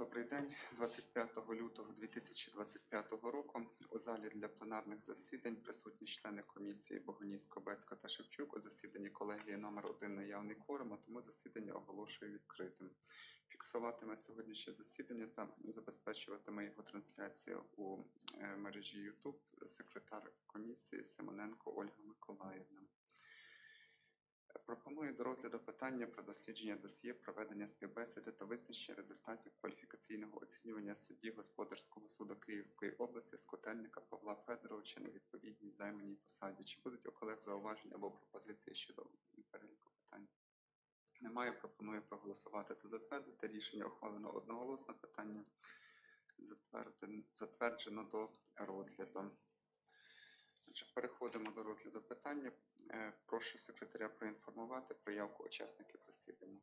Добрий день, 25 лютого 2025 року у залі для пленарних засідань присутні члени комісії Богонівського, Бецька та Шевчук у засіданні колегії номер 1 наявний кворум, а тому засідання оголошую відкритим. Фіксуватиме сьогоднішнє засідання та забезпечуватиме його трансляцію у е, мережі YouTube секретар комісії Симоненко Ольга Миколаївна. Пропоную до розгляду питання про дослідження досьє, проведення співбесіди та визначення результатів кваліфікаційного оцінювання судді Господарського суду Київської області Скотельника Павла Федоровича на відповідній займаній посаді. Чи будуть у колег зауваження або пропозиції щодо переліку питань? Немає. Пропоную проголосувати та затвердити. Рішення ухвалено одноголосно. Питання затверджено до розгляду. Переходимо до розгляду питання. Е, Прошу секретаря проінформувати про явку учасників засідання.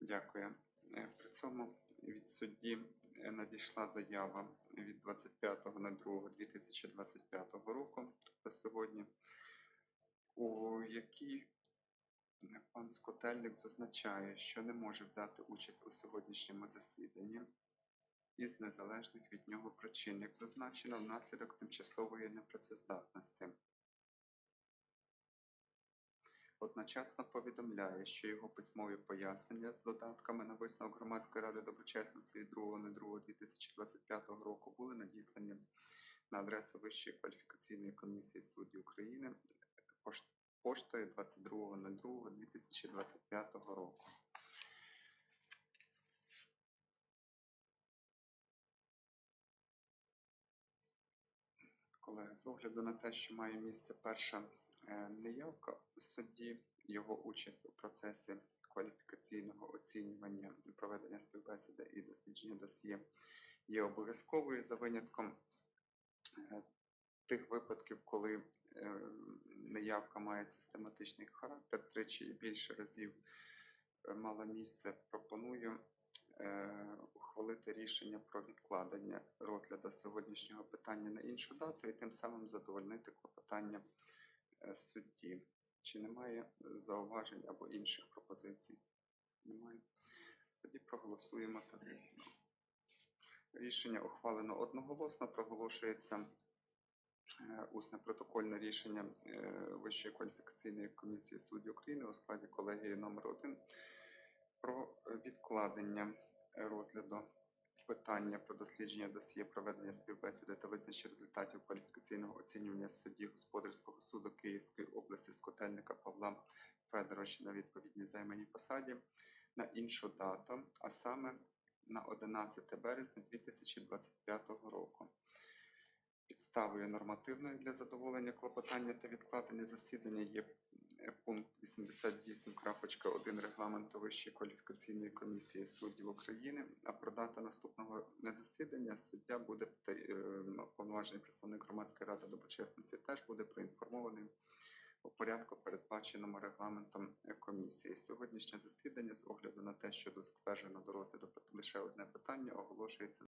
Дякую. Е, При цьому від судді е, надійшла заява від 25.02.2025 року, тобто сьогодні, у якій пан Скотельник зазначає, що не може взяти участь у сьогоднішньому засіданні із незалежних від нього причин, як зазначено внаслідок тимчасової непрацездатності. Одночасно повідомляє, що його письмові пояснення з додатками на висновок Громадської ради доброчесності від 2.02.2025 року були надіслані на адресу Вищої кваліфікаційної комісії суддів України поштою 22.02.2025 року. Колеги, з огляду на те, що має місце перша е, неявка судді, його участь у процесі кваліфікаційного оцінювання, проведення співбесіди і дослідження досьє є обов'язковою за винятком е, тих випадків, коли е, неявка має систематичний характер, тричі і більше разів мала місце, пропоную ухвалити рішення про відкладення розгляду сьогоднішнього питання на іншу дату і тим самим задовольнити клопотання е, судді. Чи немає е, зауважень або інших пропозицій? Немає. Тоді проголосуємо та з- рішення ухвалено одноголосно. Проголошується е, усне протокольне рішення е, Вищої кваліфікаційної комісії суддів України у складі колегії номер 1 про відкладення е, розгляду питання про дослідження досьє проведення співбесіди та визначення результатів кваліфікаційного оцінювання судді Господарського суду Київської області Скотельника Павла Федоровича на відповідній займаній посаді на іншу дату, а саме на 11 березня 2025 року. Підставою нормативною для задоволення клопотання та відкладення засідання є пункт 88.1 регламенту Вищої кваліфікаційної комісії суддів України. А про дату наступного засідання суддя буде е, ну, повноважений представник громадської ради доброчесності теж буде проінформований у порядку, передбаченому регламентом е, комісії. Сьогоднішнє засідання з огляду на те, що затверджено до розгляду лише одне питання, оголошується